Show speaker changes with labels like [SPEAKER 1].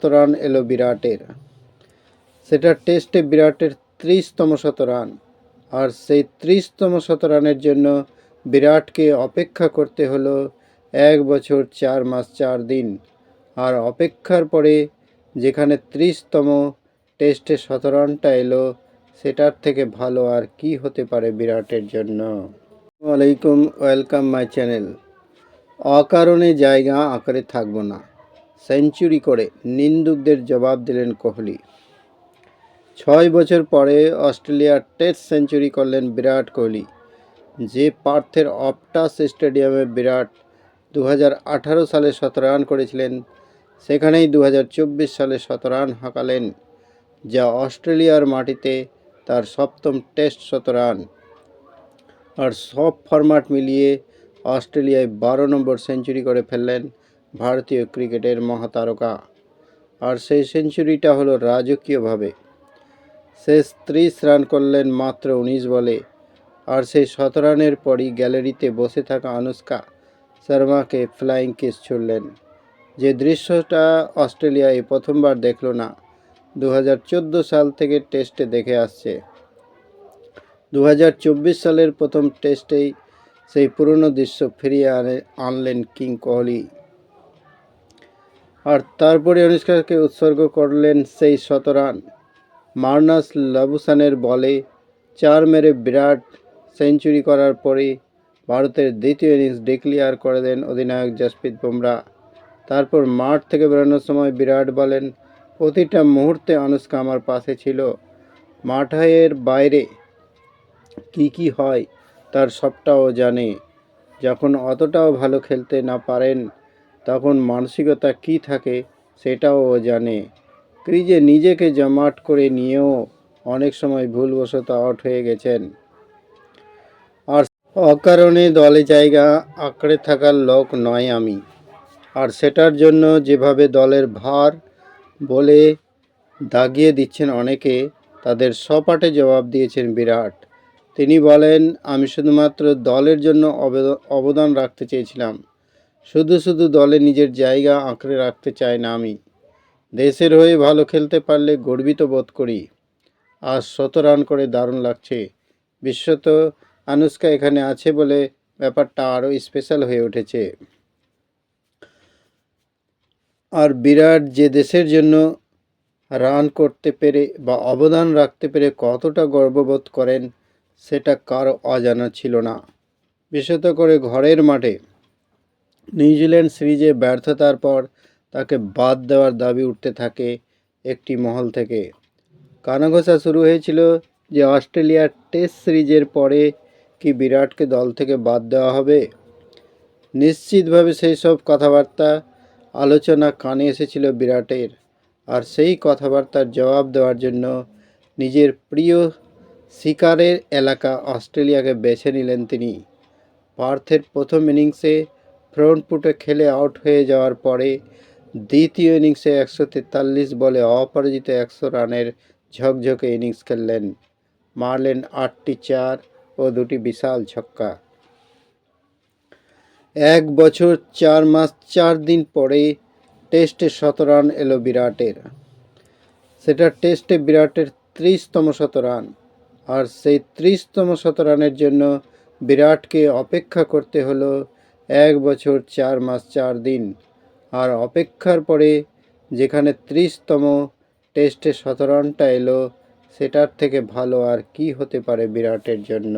[SPEAKER 1] শতরান এলো বিরাটের। সেটা টেস্টে বিরাটের ত্রিশতম শতরান। আর সেই ত্রিশতম শতরানের জন্য বিরাটকে অপেক্ষা করতে হলো এক বছর চার মাস চার দিন। আর অপেক্ষার পরে যেখানে ত্রিশতম টেস্টে শতরানটা এলো, সেটার থেকে ভালো আর কি হতে পারে বিরাটের জন্য? আলাইকুম, ওয়েলকাম মাই চ্যানেল। অকারণে জায়গা আকারে থাকব না। সেঞ্চুরি করে নিন্দুকদের জবাব দিলেন কোহলি। ছয় বছর পরে অস্ট্রেলিয়ার টেস্ট সেঞ্চুরি করলেন বিরাট কোহলি, যে পার্থের অপটাস স্টেডিয়ামে বিরাট দু হাজার আঠারো সালে শত রান করেছিলেন, সেখানেই দু হাজার চব্বিশ সালে শত রান হাঁকালেন, যা অস্ট্রেলিয়ার মাটিতে তার সপ্তম টেস্ট শত রান। আর সব ফরম্যাট মিলিয়ে অস্ট্রেলিয়ায় বারো নম্বর সেঞ্চুরি করে ফেললেন ভারতীয় ক্রিকেটের মহাতারকা। আর সেই সেঞ্চুরিটা হলো রাজকীয়ভাবে। শেষ ত্রিশ রান করলেন মাত্র উনিশ বলে। আর সেই শত রানের পরই গ্যালারিতে বসে থাকা আনুষ্কা শর্মাকে ফ্লাইং কিস ছুড়লেন। যে দৃশ্যটা অস্ট্রেলিয়া এই প্রথমবার দেখল না দু হাজার চোদ্দ সাল থেকে টেস্টে দেখে আসছে। দু হাজার চব্বিশ সালের প্রথম টেস্টেই সেই পুরনো দৃশ্য ফিরিয়ে আনে আনলেন কিং কোহলি। আর তারপরে অনুষ্কাকে উৎসর্গ করলেন সেই শতরান। মার্নাস লাবুসানের বলে চার মেরে বিরাট সেঞ্চুরি করার পরে ভারতের দ্বিতীয় ইনিংস ডিক্লিয়ার করে দেন অধিনায়ক জসপ্রীত বুমরা। তারপর মাঠ থেকে বেরোনোর সময় বিরাট বলেন, প্রতিটা মুহূর্তে অনুষ্কা আমার পাশে ছিল। মাঠের বাইরে কি কি হয় তার সবটাও জানে। যখন অতটাও ভালো খেলতে না পারেন তখন মানসিকতা কি থাকে সেটাও ও জানে। ক্রিজে নিজেকে জমাট করে নিয়েও অনেক সময় ভুলবশত আউট হয়ে গেছেন। আর অকারণে দলে জায়গা আঁকড়ে থাকার লোক নয় আমি। আর সেটার জন্য যেভাবে দলের ভার বলে দাগিয়ে দিচ্ছেন অনেকে, তাদের সপাটে জবাব দিয়েছেন বিরাট। তিনি বলেন, আমি শুধুমাত্র দলের জন্য অবেদ- অবদান রাখতে চেয়েছিলাম। শুধু শুধু দলে নিজের জায়গা আঁকড়ে রাখতে চাই না আমি। দেশের হয়ে ভালো খেলতে পারলে গর্বিত বোধ করি। আজ শত রান করে দারুণ লাগছে। বিশ্বত আনুষ্কা এখানে আছে বলে ব্যাপারটা আরও স্পেশাল হয়ে উঠেছে। আর বিরাট যে দেশের জন্য রান করতে পেরে বা অবদান রাখতে পেরে কতটা গর্ববোধ করেন, সেটা কারও অজানা ছিল না। বিশেষত করে ঘরের মাঠে। নিউজিল্যান্ড সিরিজে ব্যর্থতার পর তাকে বাদ দেওয়ার দাবি উঠতে থাকে একটি মহল থেকে। কানাঘোষা শুরু হয়েছিল যে অস্ট্রেলিয়ার টেস্ট সিরিজের পরে কি বিরাটকে দল থেকে বাদ দেওয়া হবে। নিশ্চিতভাবে সেই সব কথাবার্তা, আলোচনা কানে এসেছিল বিরাটের, আর সেই কথাবার্তার জবাব দেওয়ার জন্য নিজের প্রিয় শিকারের এলাকা অস্ট্রেলিয়াকে বেছে নিলেন তিনি। পার্থের প্রথম ইনিংসে ফ্রন্ট ফুটে খেলে আউট হয়ে যাওয়ার পরে দ্বিতীয় ইনিংসে একশো তেতাল্লিশ বলে অপরাজিত একশো রানের ঝকঝকে ইনিংস খেললেন। মারলেন আটটি চার ও দুটি বিশাল ছক্কা। এক বছর চার মাস চার দিন পরে টেস্টে শত রান এলো বিরাটের। সেটা টেস্টে বিরাটের ত্রিশতম শত রান। আর সেই ত্রিশতম শত রানের জন্য বিরাটকে অপেক্ষা করতে হলো এক বছর, চার মাস, চার দিন। আর অপেক্ষার পরে যেখানে ত্রিশতম টেস্টে শতরানটা এলো, সেটার থেকে ভালো আর কি হতে পারে বিরাটের জন্য?